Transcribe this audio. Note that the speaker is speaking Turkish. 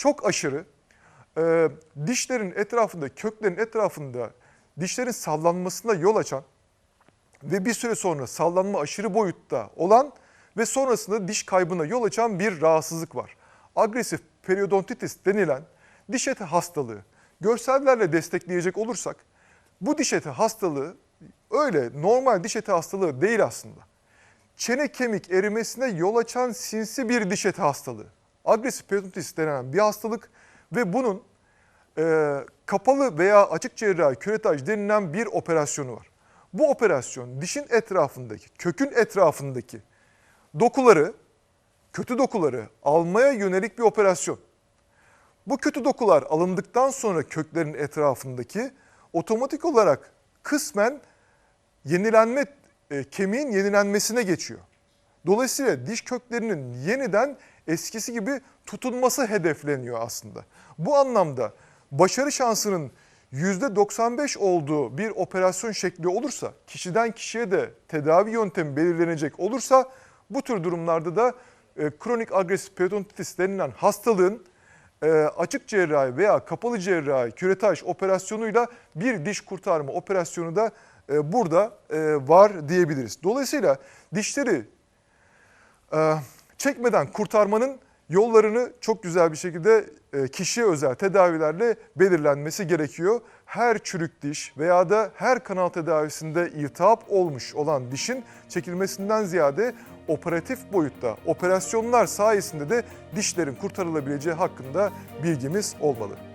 çok aşırı e, dişlerin etrafında, köklerin etrafında dişlerin sallanmasına yol açan ve bir süre sonra sallanma aşırı boyutta olan ve sonrasında diş kaybına yol açan bir rahatsızlık var. Agresif periodontitis denilen diş eti hastalığı. Görsellerle destekleyecek olursak bu diş eti hastalığı öyle normal diş eti hastalığı değil aslında. Çene kemik erimesine yol açan sinsi bir diş eti hastalığı. Agresif periodontitis denilen bir hastalık ve bunun e, kapalı veya açık cerrahi küretaj denilen bir operasyonu var. Bu operasyon dişin etrafındaki, kökün etrafındaki dokuları, kötü dokuları almaya yönelik bir operasyon. Bu kötü dokular alındıktan sonra köklerin etrafındaki otomatik olarak kısmen yenilenme, e, kemiğin yenilenmesine geçiyor. Dolayısıyla diş köklerinin yeniden eskisi gibi tutunması hedefleniyor aslında. Bu anlamda başarı şansının %95 olduğu bir operasyon şekli olursa, kişiden kişiye de tedavi yöntemi belirlenecek olursa bu tür durumlarda da e, kronik agresif periodontitis denilen hastalığın e, açık cerrahi veya kapalı cerrahi küretaj operasyonuyla bir diş kurtarma operasyonu da e, burada e, var diyebiliriz. Dolayısıyla dişleri çekmeden kurtarmanın yollarını çok güzel bir şekilde e, kişiye özel tedavilerle belirlenmesi gerekiyor. Her çürük diş veya da her kanal tedavisinde iltihap olmuş olan dişin çekilmesinden ziyade operatif boyutta operasyonlar sayesinde de dişlerin kurtarılabileceği hakkında bilgimiz olmalı.